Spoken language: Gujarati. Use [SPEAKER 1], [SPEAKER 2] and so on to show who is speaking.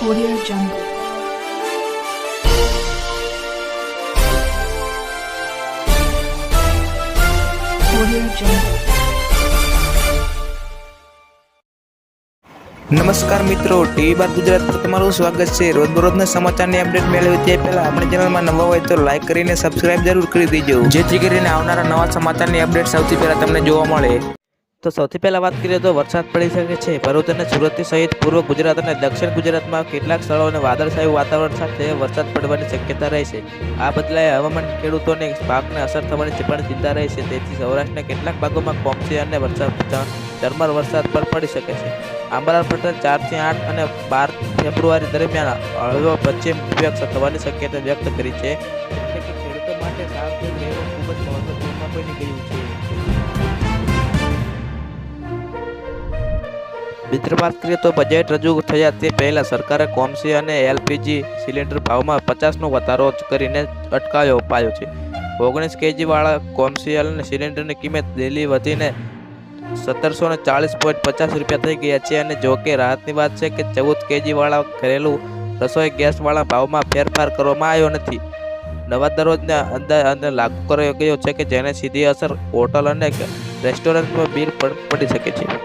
[SPEAKER 1] Audio Jungle. Audio Jungle.
[SPEAKER 2] નમસ્કાર મિત્રો, ટીવી બાર ગુજરાત પર તમારું સ્વાગત છે રોજબરોજના સમાચારની અપડેટ મેળવી તે પહેલાં આપણી ચેનલમાં નવા હોય તો લાઇક કરીને સબસ્ક્રાઇબ જરૂર કરી દેજો જેથી કરીને આવનારા નવા સમાચારની અપડેટ સૌથી પહેલાં તમને જોવા મળે તો સૌથી પહેલા વાત કરીએ તો વરસાદ પડી શકે છે. ભરૂચ અને સુરતથી સહિત પૂર્વ ગુજરાત અને દક્ષિણ ગુજરાતમાં કેટલાક સ્થળોને વાદળછાયું વાતાવરણ સાથે વરસાદ પડવાની શક્યતા રહેશે આ બદલાય હવામાન ખેડૂતોને પાકને અસર થવાની પણ ચિંતા રહેશે તેથી સૌરાષ્ટ્રના કેટલાક ભાગોમાં કોમસી અને વરસાદ ઝરમર વરસાદ પણ પડી શકે છે. આંબરા પટેલ ચારથી આઠ અને બાર ફેબ્રુઆરી દરમિયાન હળવો પશ્ચિમ વ્યક્ત થવાની શક્યતા વ્યક્ત કરી છે. ખેડૂતો માટે સાવચેત રહેવું ખૂબ જ મહત્વપૂર્ણ બની ગયું છે. મિત્ર તો બજેટ રજૂ થયા તે પહેલાં સરકારે કોમસી અને એલપીજી સિલિન્ડર ભાવમાં પચાસનો વધારો કરીને અટકાવ્યો અપાયો છે. ઓગણીસ કેજીવાળા અને સિલિન્ડરની કિંમત દિલ્હી વધીને સત્તરસો ને ચાલીસ પોઈન્ટ પચાસ રૂપિયા થઈ ગયા છે અને જો કે રાહતની વાત છે કે ચૌદ કેજીવાળા ઘરેલું રસોઈ ગેસવાળા ભાવમાં ફેરફાર કરવામાં આવ્યો નથી. નવા દરરોજને અંદર લાગુ કર્યો ગયો છે કે જેને સીધી અસર હોટલ અને રેસ્ટોરન્ટમાં બિલ પણ પડી શકે છે.